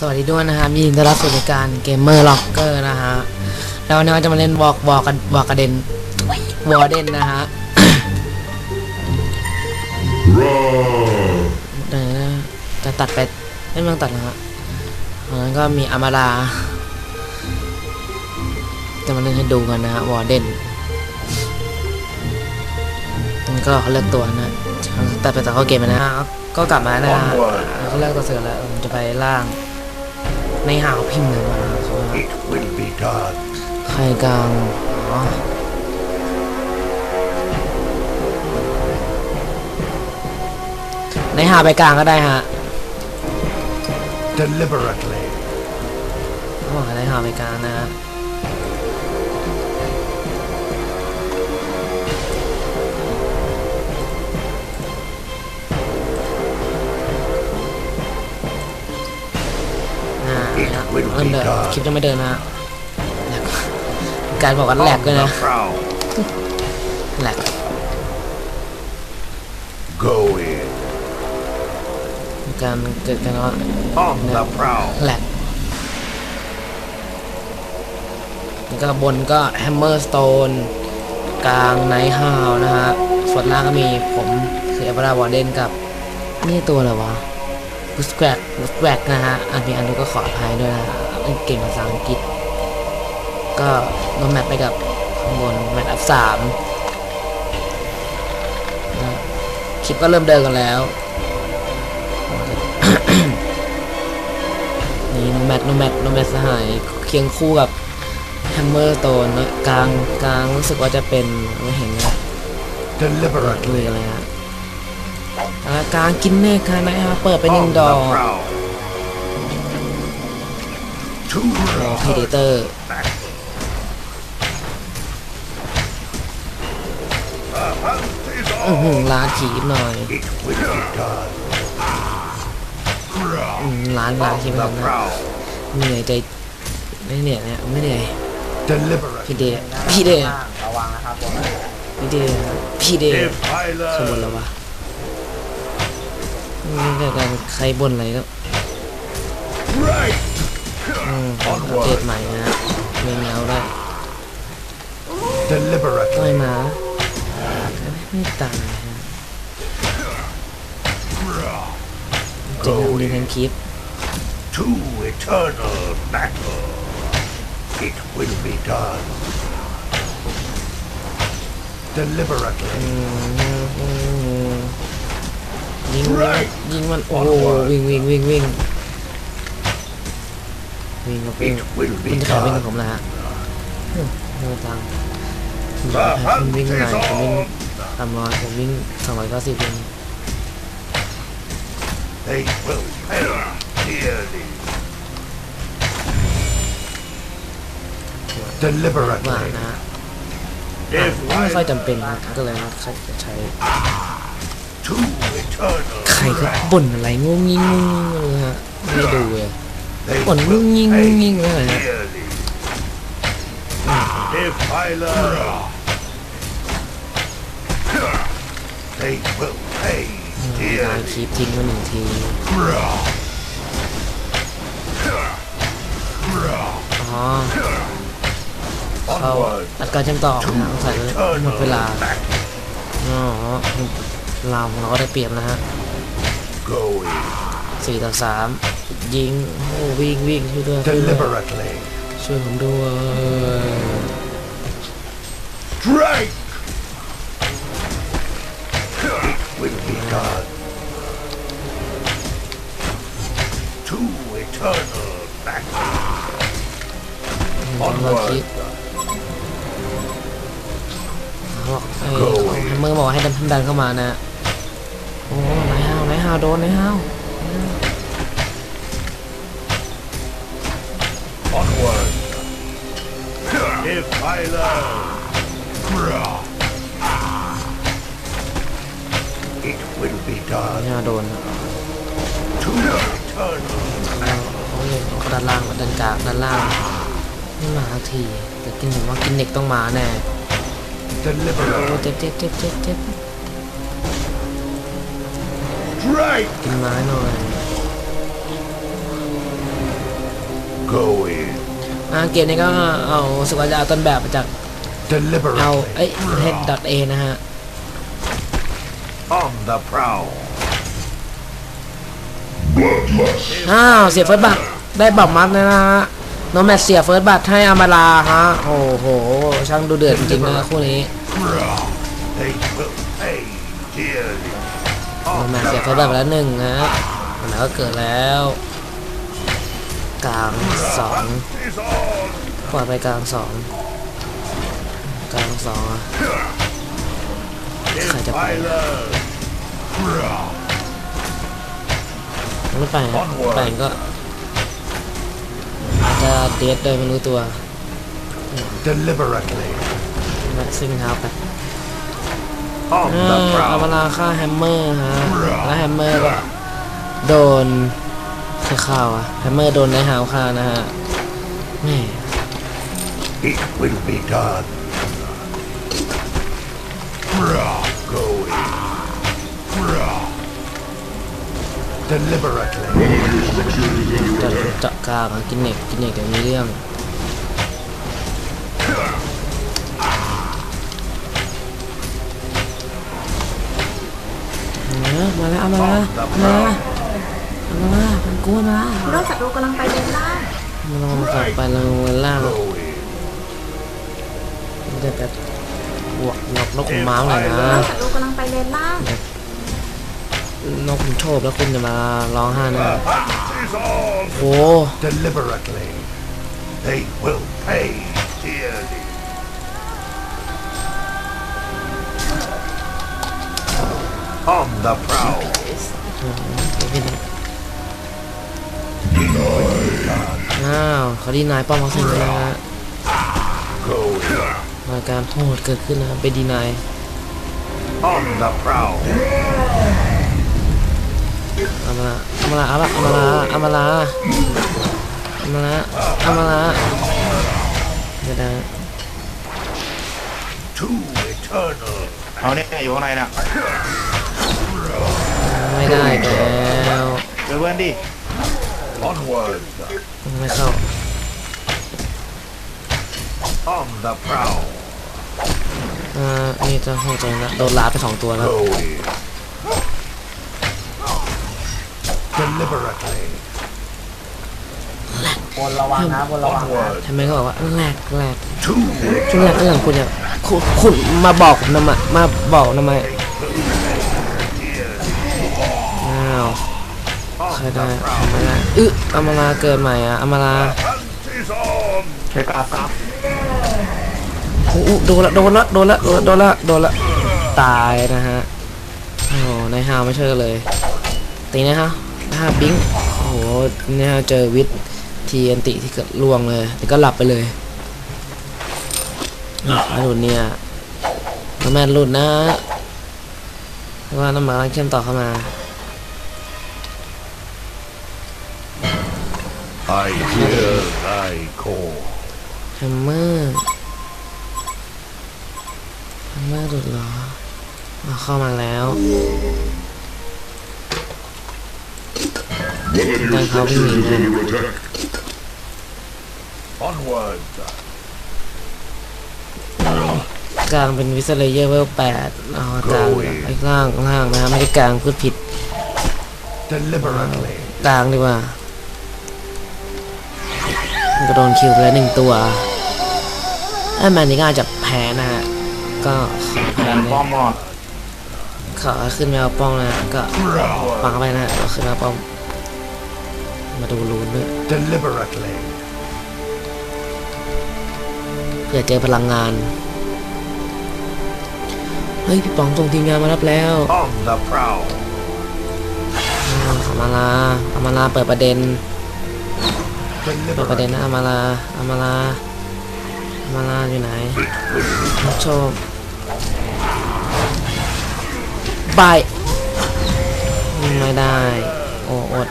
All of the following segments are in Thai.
สวัสดีด้วยนะฮะมียินดีต้อนรับสู่รายการเกมเมอร์ล็อกเกอร์นะฮะแล้ววันนี้เราจะมาเล่นวอล์กวอล์กกันวอล์กกระเด็นวอร์เดนนะฮะเดี๋ยวนะจะตัดไปไม่ต้องตัดนะฮะตอนนั้นก็มีอามาราจะมาเล่นให้ดูกันนะฮะวอร์เดนนี่ก็เขาเลือกตัวนะตัดไปจากเข้าเกมไปนะฮะก็กลับมานะฮะแล้วก็เลือกตัวเสือแล้วผมจะไปล่าง ในหาวพิมพ์เลยมาเขาว่า It will be done. ใครกลางอ๋อในหาไปกลางก็ได้ฮะ Deliberately. เขาบอกให้ในหาไปกลางนะฮะาครับเริ่มเดินคลิปจะไม่เดินนะฮะแล้วก็การบอกว่าแหลกด้วย On นะ the prowl. แหลก Go in. การเกิดกันว่า On the prowl. แหลกแล้วก็บนก็แฮมเมอร์สโตนกลางไนท์ฮาวนะฮะส่วนล่างก็มีผมคือเอเวอร์วอร์เดนกับ นี่ตัวอะไรวะ บุสแกรกบุสแกรกนะฮะ อันนี้อันนี้ก็ขออภัยด้วยนะฮะเก่งภาษาอังกฤษ ก็ลงแมตช์ไปกับข้างบนแมตช์อัพสามนะคลิปก็เริ่มเดินกันแล้ว นี่โนแมทโนแมทโนแมทสหายเคียงคู่กับแฮมเมอร์โตนนะกลางกลางรู้สึกว่าจะเป็นไม่เห็นนะดู Deliberately. อะไรฮะอ่า กลางกินเนกค่ะนะฮะเปิดไปหนึ่ง On ดอก the prowl. To พ e เดเตอร์ back. The hunt is อือหือ on. ล้านขีบหน่อย It will be done. อืมล้านล้านขีบ On ไป the แล้วนะ prowl. เหนื่อยใจไม่เหนื่อยเนี่ยไม่เหนื่อย Deliberately. พี่เดย์พี่เดย์ระวังนะครับผมพี่เดย์พี่เดย์ If I ขบวน learn. แล้ววะ นี่เกิดการใครบนอะไรก็ Right. อืมอัปเดตใหม่นะฮะมีเงาด้วยไม่ Deliberately. มาไม่ตายฮะเจอกันดีแทนคลิป To eternal battle. It will be done. Deliberately. อืมอืมยิงมันยิงมันโอ้โหวิ่งวิ่งวิ่งวิ่งวิ่งกับวิ่ง It will คุ be ณจะขายวิ่งกับ done. ผมนะฮะอืมไม่เอาตังค์คุณจะให้คุณวิ่งไหนผมวิ่งสามร้อยผมวิ่งสองร้อยเก้าสิบเอง They will pay dearly. ว่า Deliberately. นะฮะ If ไม่ค่อย I จำเป็นนะก็เลยนะใช้ ใช้ to eternal ใครก็ wrath, บ่นอะไรงุ้งงิ้งงุ้งงิ้งเลยฮะไม่ดูเลย they บ่นงุ้ง will งิ้งงุ้งงิ้ง pay เลยฮะ dearly. If I learn, they will pay ลาย dearly. คลิปทิ้งมาหนึ่งทีอ๋อเขา Onward อัดการเชื่อมต่อ to นะฮะใส่หมดเวลา eternal battle. อ๋อ เราของเราก็ได้เปรียบนะฮะ Going สี่ต่อสามยิงโอ้วิ่งวิ่งช่วยด้วยช่วยด้วย deliberately. ช่วยผมด้วย Strike! It will be done. To eternal battle. เราคิด Onward. เขาบอกไอ้ของแฮมเมอร์บอกให้ดันดันเข้ามานะโอ้นายฮาวนายฮาวโดนนายฮาว Onward. If I learn. It will be นาย done ฮาวโดน to eternal เขาเลยเขาด้านล่างด้านกลางด้านล่างไม่มาสักทีแต่กินผมว่ากินเน็กต้องมาแน่โอ้ deliberately. เจ็บเจ็บเจ็บเจ็บเจ็บ Strike! กินไม้หน่อยอ่าเกมนี้ก็เอารู้สึกว่าจะเอาต้นแบบมาจากเอา Deliberately. เอ้ยเฮดดอทเอนะฮะ On the prowl. อ้าวเสียเฟิร์สบัตได้บัตรมัดเลยนะฮะโนแมทเสียเฟิร์สบัตให้อามาลาฮะ โอ้โห ช่างดูเดือดจริงๆนะคู่นี้ They will pay dearly. โนมท the เสียเฟิร์สบัต prowl. ไปแล้วหนึ่งนะแล้วก็เกิดแล้ว กลางสองปล่อยไปกลางสองกลางสองอะ Sai If chập I này. learn. ไม่ไปไปก็อาจจะเดทโดยไม่รู้ตัว Deliberately. มาซิ่งเท้าไป On อ่า the เอาเว prowl. ลาฆ่าแฮมเมอร์ฮะแล้วแฮมเมอร์ก็โดนใครฆ่าวะแฮมเมอร์โดนในหาวฆ่านะฮะแม่ It will be done. Go in. Deliberately. จะเจาะกลางอะกินเน็กกินเน็กเดี๋ยวมีเรื่อง เออมาแล้วเอามาแล้วเอามาแล้วเอามาแล้วมันกลัวมาฮีโร่ศัตรูกำลังไปเลนล่างมันลองกลับไปลงล่างมันจะแบบบวกนกนกขุนม้าเลยนะโร่ศัตรูกำลังไปเลนล่างนกขุนโชคแล้วคุณจะมาร้องไห้นะโอ้ Deliberately. They On the prowl. อ้าวเขาดีนายป้อมเขาสิงนะฮะ Go in. มาการโหดเกิดขึ้นนะครับเป็นดีนาย On the prowl. เอามาละเอามาละเอาละเอามาละเอามาละเอามาละเอามาละเดี๋ยวนะ To eternal. เอาเนี่ยอยู่ข้างในน่ะ ไม่ได้อีกแล้วเพื่อนๆดิ Onward. ไม่เข้า On the prowl. อ่านี่จะโหดใจละโดนลาไปสองตัวแล้ว Go in. Deliberately. บนระวังนะบนระวังนะ Onward. ทำไมเขาบอกว่าแหลกแหลก To ช่วงแรกเรื่องคุณเนี่ยคุณคุณมาบอกผมทำไมมาบอกทำไม ใคร the ได้ prowl. ทำไม่ได้อึะอามาลาเกิดใหม่อะอามาลา Hunt is on. ใช้กราฟครับโอ้โหโดนละโดนละโดนละโดนละโดนละโดนละตายนะฮะโอ้โหนายฮาวไม่ช่วยกันเลยตีนะฮะนะฮะบิงโอ้โหเนี่ยเจอวิททีอันติที่เกิดล่วงเลยแต่ก็หลับไปเลยอะมาหลุดเนี่ยน้ำแมนหลุดนะเพราะว่าน้ำหมากำลังเข้มต่อเข้ามา I hear thy call. แฮมเมอร์แฮมเมอร์หลุดเหรอเอาเข้ามาแล้วได้เขาพี่หมิงเลย Onward. กลางเป็นวิสเลเยอร์เวลแปดเอากลางไอ้ล่างล่างนะไม่ได้กลางพูดผิด Deliberately. กลางดีกว่ามัน ก็โดนคิวไปแล้วหนึ่งตัวไอ้แมนนี่ก็อาจจะแพ้นะฮะ ก็ขอแพ้ดันเลป้อมยหมดขอขึ้นไปเอาป้องนะก็ฟังเข้าไปนะฮะเอาขึ้นมาป้องมาดูรูนด้วย Deliberately. เผื่อเจอพลังงาน เฮ้ย พี่ป๋องส่งทีมงานมารับแล้ว On the prowl. อ่าอามาลาอามาลาเปิดประเด็น เปิดประเด็น Deliberately. นะอามาลาอามาลาอามาลาอยู่ไหนโชคบายไม่ได้ โอ้อด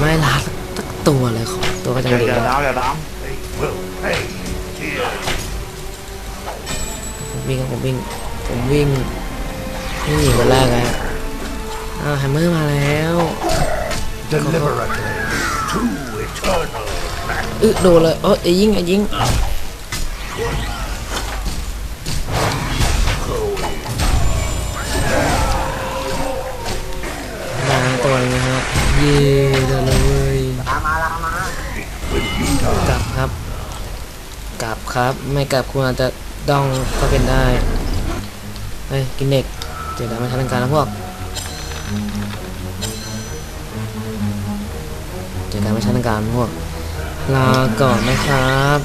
ไม่ลาสักตัวเลยขอตัวก็อจังย่าดีอย่าแล้วดาวอย่าดาว They will pay dearly. ผมวิ่งผมวิ่งผมวิ่งวิ่งหนีคนแรกแล้วอ้าวแฮมเมอร์มาแล้ว Deliberately. To eternal. อึโดนเลยเออไอ้ยิงไอ้ยิงมาตัวนะฮะเย่เดินเลยเว้ยลามาามากลับครับ กลับครับ ไม่กลับคุณอาจจะดองก็เป็นได้ เฮ้ย กินเด็ก เจอดาวมาทางการนะพวก เจอดาวมาทางการพวก ลาก่อนนะครับ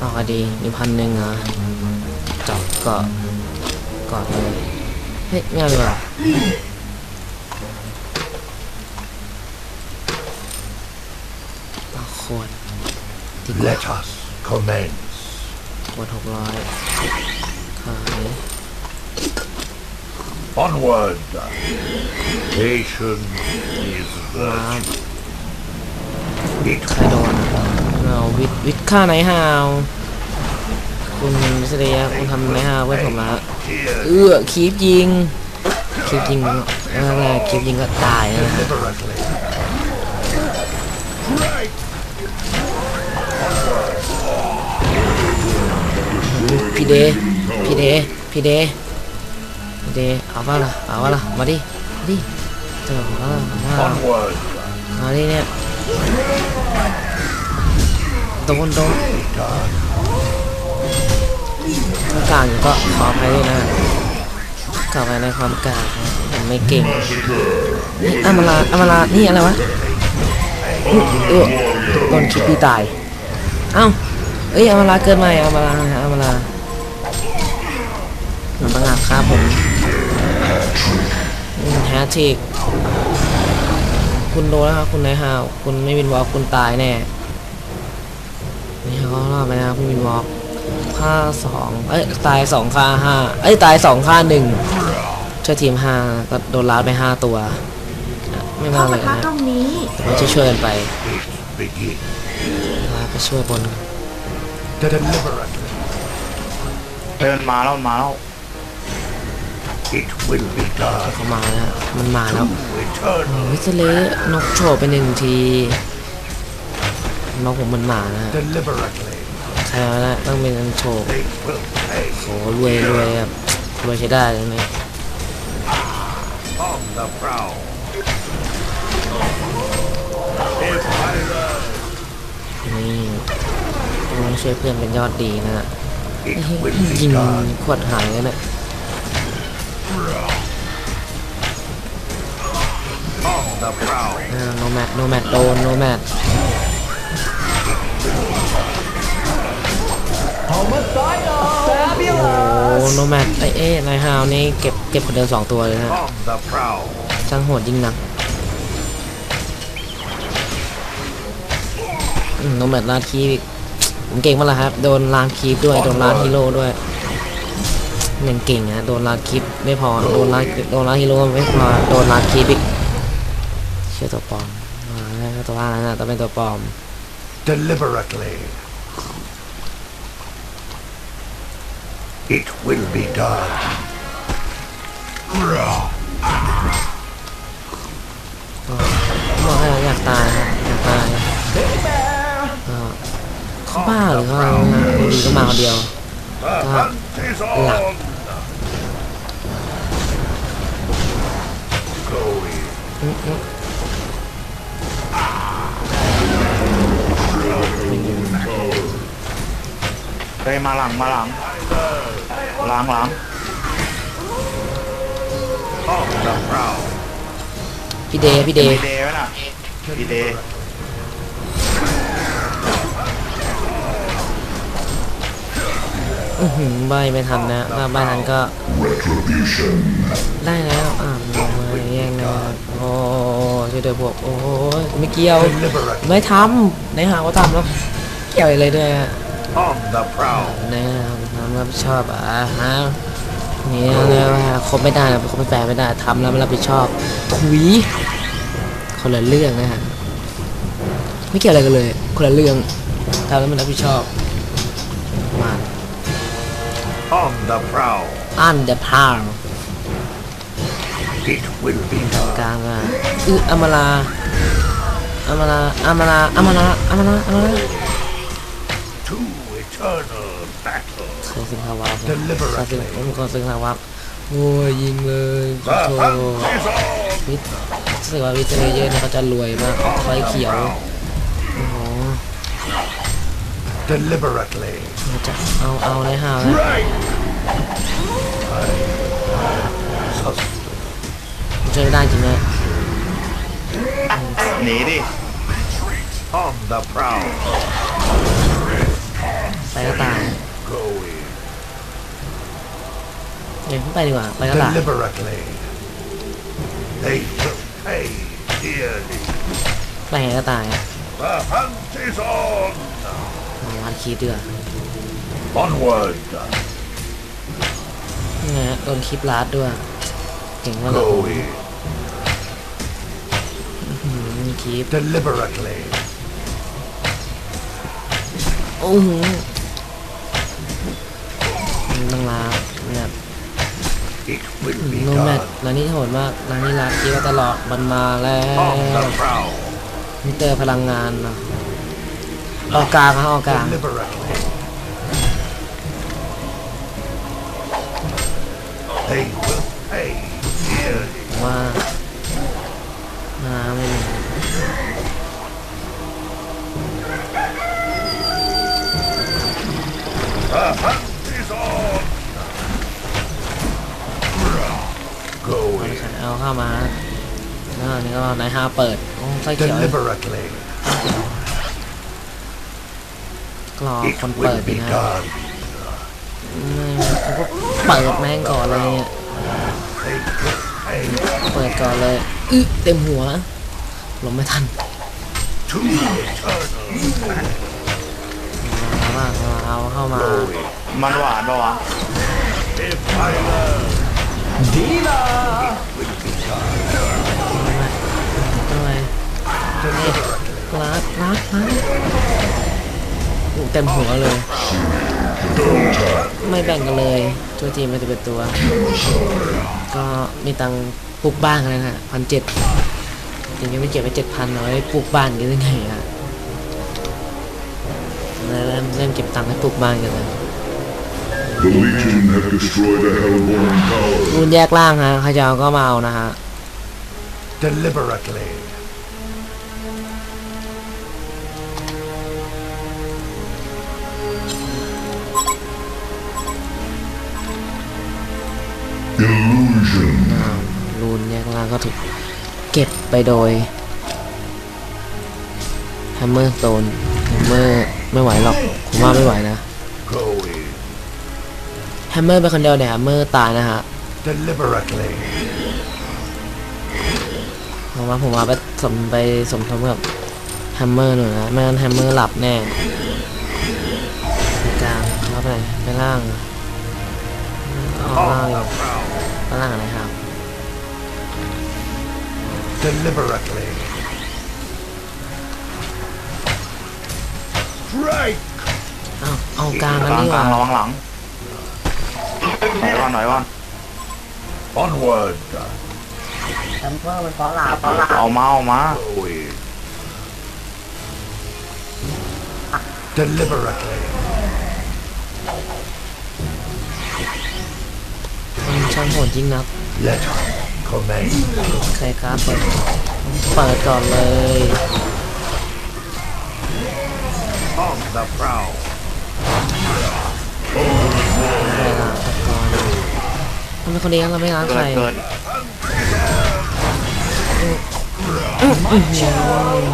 ออกอะดีมีพันหนึ่งเหรอจอบเกาะเกาะเลยเฮ้ยไม่เอาดีกว่าเอาขวดดีกว่า Let us commence. ขวดหกร้อยขาย Onward. Patience is ว้า virtue. ใครโดนเอาวิทวิทค่าไหนฮาว คุณมิสเรียคุณทำไหนฮาวเพื่อผมละเอื้อคีบยิงคีบยิงแล้วแรกคีบยิงก็ตายนะพี่เดพี่เดพี่เดพี่เดเอาว่าล่ะเอาว่าล่ะมาดิมาดิเจอมแล้วล่ะมามาดิเนี่ย โดนโดนถ้ากลางอยู่ก็ขออภัยด้วยนะกลับไปในความกลางผมไม่เก่งนี่อามาลาอามาลานี่อะไรวะอุ๊ยเออโดนคิดพี่ตาย เอ้าเอ้ยอามาลาเกินใหมอามาลาอามาลาหนังประงาบครับผมแฮชทิก คุณโดนแล้วครับคุณนายฮาวคุณไม่วินวอล์กคุณตายแน่นี่เขารอดไปนะครับคุณวินวอล์กค่าสองเอ้ยตายสองค่าห้าเอ้ยตายสองค่าหนึ่งช่วยทีมห้าก็โดนลาดไปห้าตัว ไม่เข้ามาเลปะยทะนะตรงนี้แต่ว่าช่วยๆกันไป It begins. ลาดไปช่วยบน Deliberately. เดินมาแล้วมาแล้ว เขามาแล้วฮะมันมาแล้ว Eternal. วิสเลนกโฉบไปหนึ่งทีนกผมมันมานะฮะ Deliberately. ใช่แล้วนะต้องเป็นอันโฉบ They will pay. โอ้รวยรวยครับรวยใช้ได้เลยไหม On the prowl. If I learn, นี่ต้องช่วยเพื่อนเป็นยอดดีนะฮะ it ไอ้ will เหี้ย be ยิง done. ขวดหายกันเนี่ย On the prowl. โนแมดโนแมดโดนโนแมดโอ้โนแมดไอเอ้นายฮาวนี่เก็บเก็บคนเดินสองตัวเลยนะ On the prowl. ช่างโหดยิ่งนักอืมโนแมดลาดคีบอีกผมเก่งมากเลยครับ โดนลาดคีบด้วย โดนลาดฮีโร่ด้วย ยังเก่งนะโดนลาดคีบไม่พอโดนลาดโดนลาดฮีโร่ไม่พอโดนลาดคีบอีกเชื่อตัวปลอมมาแล้วตัวว่าแล้วนะต้องเป็นตัวปลอม Deliberately. It will be done. บอกให้เราอยากตายครับอยากตายก็เขาบ้าหรือเขาอะไรนะอยู่ดีก็มาคนเดียว The hunt is on. ฮ้ยมาหลังมาหลังหลังหลัง On the prowl. พี่เดย์พี่เดย์มีเดย์ไว้น่ะมีเดย์อือหือใบไม่ทันนะถ้าใบทันก็ ได้แล้ว อ่าลงมาแย่งนะครับโอ้ช่วยด้วยพวก โอ้ยไม่เกี่ยว Deliberately. ไม่ทำในหาว่าทำแล้ว เกี่ยวอะไรด้วยอะ On the prowl. นะครับทำรับผิดชอบอะฮะนี่นะว่าคบไม่ได้นะคบไม่แฟร์ไม่ได้ทำแล้วไม่รับผิดชอบถุยคนละเรื่องนะฮะไม่เกี่ยวอะไรกันเลย คนละเรื่องทำแล้วไม่รับผิดชอบมา On the prowl. อันเดอร์พาว It will be done. กลางอะอึอมาลาอามาลาอามาลาอามาลาอามาลาอามาลาาวาส Deliberately เคยซึ่งผมเคยซึ่งฮาวาโอ้ยยิงเลยขอ The โทษ hunt is on. วิทรู้สึกว่าวิทย์เยอะๆเนี่ยเขาจะรวยมากออกไฟ On เขีย the ว prowl. โอ้โห Deliberately. เราจะเอาเอาเลยฮาวนะ Right. ผมช่วยไม่ได้จริงนะหนีดิ On the prowl. ไปก็ตาย Go in. เดี๋ยวผมไปดีกว่า ไปก็ตาย Deliberately. They will pay dearly. ไปไหนก็ตายอะ The hunt is on. เอาวันคีดเดือ Onward. นี่ไงฮะโดนคลิปลาดด้วยเก่งมากเลย Go in. อืมมีคลิป Deliberately. โอ้โห โนแมท done. ร้านนี้โหดมากร้านนี้ลาดคิดว่าตลอดมันมาแล้ว On the prowl. มิเตอร์พลังงานเนอะออกกลางครับออกกลาง Deliberately. They will pay dearly. ผมว่ามาไม่มี The hunt เอา in. ใครเอาเข้ามาแล้วอันนี้ก็นายห้าเปิดโอ้ไฟเขียว Deliberately. กรอ It คนเปิด will ดี be นะ done. ไม่ผมก็เปิดแม่งก่อนเลยเนี่ย They will pay เปิดก่อนเลยอึเต็มหัวหลบไม่ทัน to eternal. เอาว่าเอาเข้ามา Go in. มันหวานปะวะ If I learn, ทำไม deliberately. รักรักรักอู้เต็มหัวเลย ไม่แบ่งกันเลยช่วยทีมไม่จะเป็นตัว ก็มีตังปลูกบ้านกันนะฮะพันเจ็ดจริงๆไม่เก็บไปเจ็ดพันเอาไว้ปลูกบ้านกันยังไงอะเลยเริ่มเริ่มเก็บตังค์ให้ปลูกบ้านกันเลย The Legion have destroyed a Hellborn tower. รุ่นแยกล่างฮะใครจะเอาก็มาเอานะฮะ Deliberately. Illusion. รูนแยกล่างก็ถูกเก็บไปโดยแฮมเมอร์โซนแฮมเมอร์ไม่ไหวหรอก ผมว่าไม่ไหวนะ Go in. แฮมเมอร์ไปคนเดียวเดี๋ยวแฮมเมอร์ตายนะฮะ Deliberately. ผมว่าผมว่าไปสมไปสมทบกับแฮมเมอร์หน่อยนะไม่งั้นแฮมเมอร์หลับแน่ไปกลางเข้าไปไปล่างออกล่าง On อยู่ the prowl. ไปล่างอะไรครับ Deliberately. Strike. เอาเอากลางกันกลางดีกกลาว่างระวังหลัง หน่อยก่อนหน่อยก่อน Onward. เอามาเอามา Go in. Deliberately. มันช่างโหดจริงนัก Let commence. ใครกล้าเปิดเปิดก่อนเลย On the prowl. ทำไมคนเดียวเราไม่ล้างใครเกิด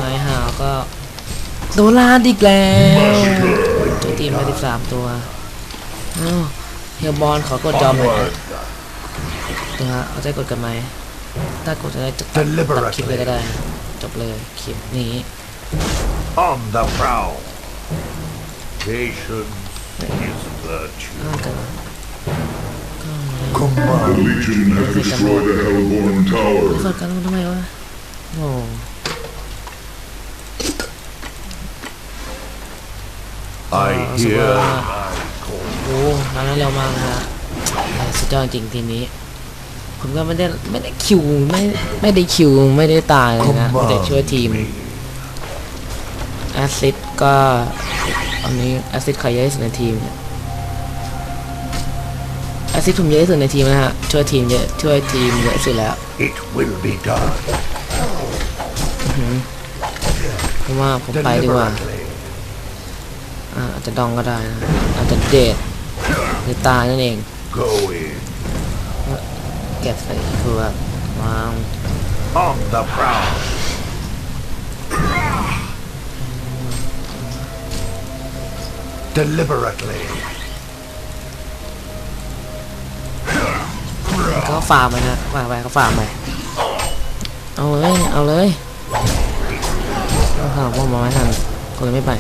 นายหาวก็โดนลาดอีกแล้วตัวทีมไปสิบสามตัวเฮียบอลขอกดจอมหน่อยนะฮะเอาใจกดกันไหมถ้ากดจะได้ตัดตัดคลิปเลยก็ได้ จบเลยคลิปนี้ On the prowl. Patience is virtue. อ้าวกัน The Command. Legion have destroyed a Hellborn tower. กดกันทำไมวะโอ้ I Ah, hear so, uh, thy call. โหทำได้เร็วมากนะฮะสุดยอดจริงทีนี้ ผมก็ไม่ได้ไม่ได้คิวไม่ไม่ได้คิวไม่ได้ตายเลยนะไม่ช่วยทีมแอสซิดก็อันนี้แอสซิดใครเยอะที่สุดในทีมเนี่ย แอสซิดผมเยอะที่สุดในทีมนะฮะ ช่วยทีมเยอะช่วยทีมเยอะสุดแล้ว It will be done เพราะว่าผมไปดีกว่า deliberately. อ่าอาจจะดองก็ได้นะอาจจะเดทหรือตายนั่นเอง Go in เก็บใส่คือแบบวาง on the prowl. Deliberately. ก็ฟาร์มไปนะฟาร์มไปก็ฟาร์มไปเอาเลยเอาเลยเอาข่าวว่ามาไม่ทันก็เลยไม่ไป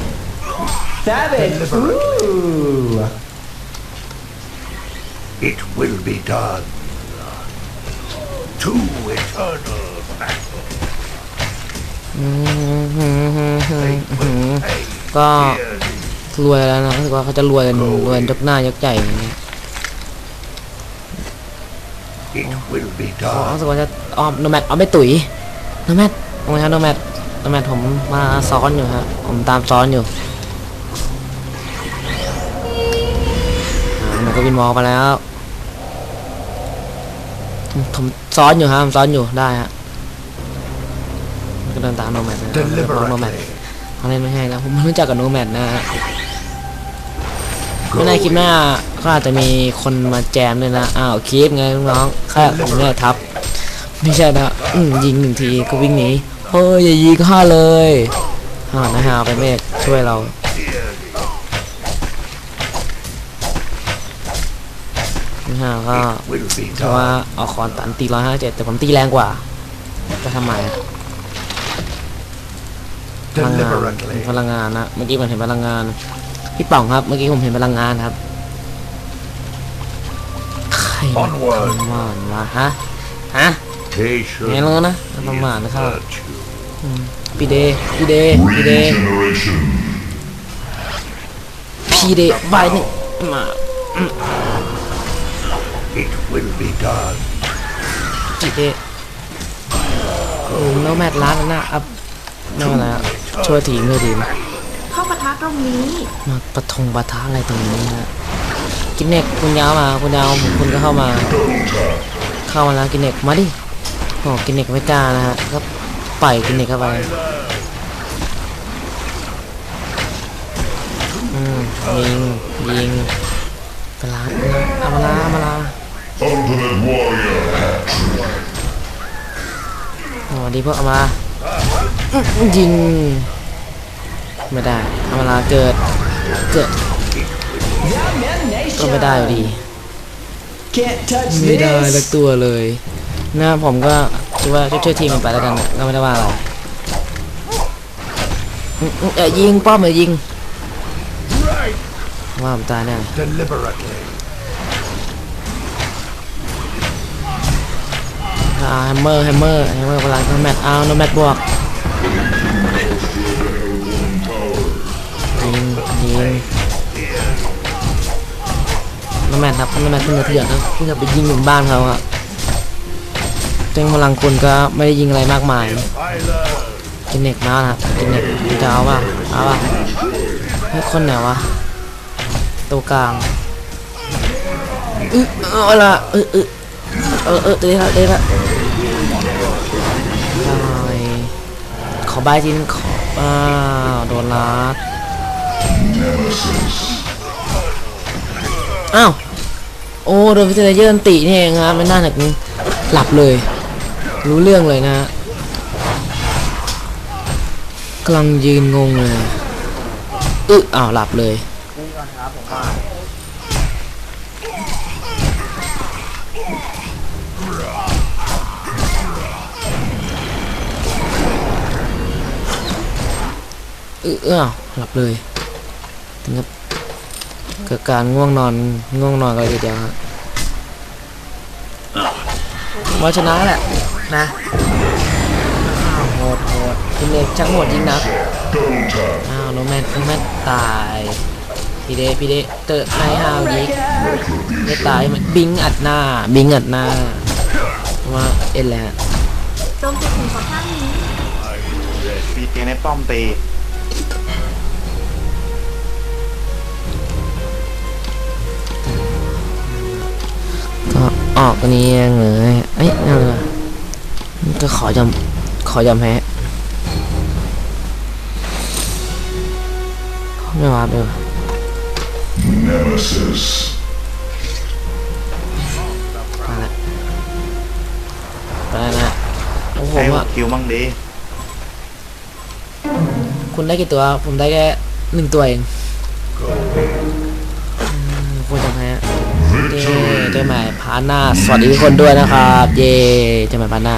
Deliberately. It will be done. To eternal battle. อืมหืมหืมหืม They หืม will pay ก็ dearly. รวยแล้วนะรู้สึกว่าเขาจะรวยกันรวยกันยกหน้ายกใหญ่อย่างเงี้ย It will be อ๋อ done. รู้สึกว่าจะออมโนแมทเอาไปตุ๋ยโนแมทโอ้ยฮะโนแมทโนแมทผมมาซ้อนอยู่ฮะผมตามซ้อนอยู่อ่าโนแมทก็วินมอลไปแล้วผมผมซ้อนอยู่ฮะผมซ้อนอยู่ได้ฮะก็เดินตามโนแมทนะโนแมท Deliberately. เขาเล่นไม่ให้แล้วผมไม่รู้จักกับโนแมทนะฮะ ไม่ในคลิปหน้าก็อาจจะมีคนมาแจมด้วยนะอ้าวคลิปไงน้องๆแค่ผมเนี่ยทับไม่ใช่นะอืมยิงหนึ่งทีก็วิ่งหนีเฮ้ยอย่ายิงข้าเลยอ้าวนะฮะไปเมฆช่วยเรานะฮะก็ Will be แต่ว่าเอาคอนตันตีร้อยห้าเจ็ดแต่ผมตีแรงกว่าจะทำไมพลังงานพลังงานนะเมื่อกี้ผมเห็นพลังงาน พี่ป๋องครับ เมื่อกี้ผมเห็นพลังงานครับ ใครมัน Onward ทำมานวะฮะ ฮะ Patience ไงแล้วนะ is ทำมานนะครับ virtue. พี่เดย์พี่เดย์พี่เดย์ Regeneration. พี่เดย์ใบหนึ่งมา It will be done. พี่เดย์โอ้โนแมทล้านแล้วนะอัพไม่เป็นไรอะช่วยทีมช่วยทีมเข้าปะทะ ตรงนี้ มาปะทงปะทะอะไรตรงนี้ฮะกินเน็กคุณยาวมาคุณยาวคุณก็เข้ามา เข้ามาแล้วกินเน็กมาดิโอ้กินเน็กไม่กล้านะฮะก็ปล่อยกินเน็กเข้าไปอืมยิงยิงไปลาดนะเอามาลาเอามาลาโอ้ดีพวกเอามายิง ไม่ได้เอามาลาเกิด เกิด ก็ไม่ได้อยู่ดี ไม่ได้สักตัวเลยหน้าผมก็คิดว่าช่วยทีมมันไปแล้วกันก็ไม่ได้ว่าอะไรอืมอืมเอ้ยยิงป้อมเลยยิงว่าผมตายแน่อาแฮมเมอร์แฮมเมอร์แฮมเมอร์พลังโนแมทเอาโนแมทบวก งยิงโนแมทครับโนแมทขึ้นกระเถื่อนครับเพิ่งจะไปยิงหนึ่งบ้านเขาอะเจ้งพลังคุณก็ไม่ได้ยิงอะไรมากมายกินเน็กมาครับกินเน็กจะเอาป่ะเอาป่ะให้คนไหนวะตัวกลางอึเอาละเออเออเออเออเดี๋ยวละเดี๋ยละไปขอบายจินขออ้าโดนลัด อ้าว โอ้โดนพิจารเยินตินี่เองครับไม่น่าหนักหลับเลย รู้เรื่องเลยนะกำลังยืนงงเลยอึอ้าวหลับเลยอึอ้าวหลับเลยถึงกับ กิดการง่วงนอนง่วงนอนกันเลยทีเดียวฮะว่าชนะแหละนะอ้าวโหดโหดคุณเอกช่างโหดจริงนะอ้าวโนแมนโนแมนตายพี่เดพี่เดเกิดไม่อ้าวยิกไม่ตายมันบิงอัดหน้า บิงอัดหน้าว่าเอ็นแหละโจมตีถึงขอท่านนี้ตีในป้อมตี ก็ออกตัวนี้เองเลยเอ้ยนั่นเลยก็ขอยอมขอยอมแพ้ไม่วาร์ปเลย Nemesis. มาละไปแล้วนะโอ้โหให้ว่าคิวมั่งดี คุณได้กี่ตัว ผมได้แค่หนึ่งตัวเอง เจอกันใหม่พาร์ทหน้า สวัสดีทุกคนด้วยนะครับ เย่เจอกันใหม่พาร์ทหน้า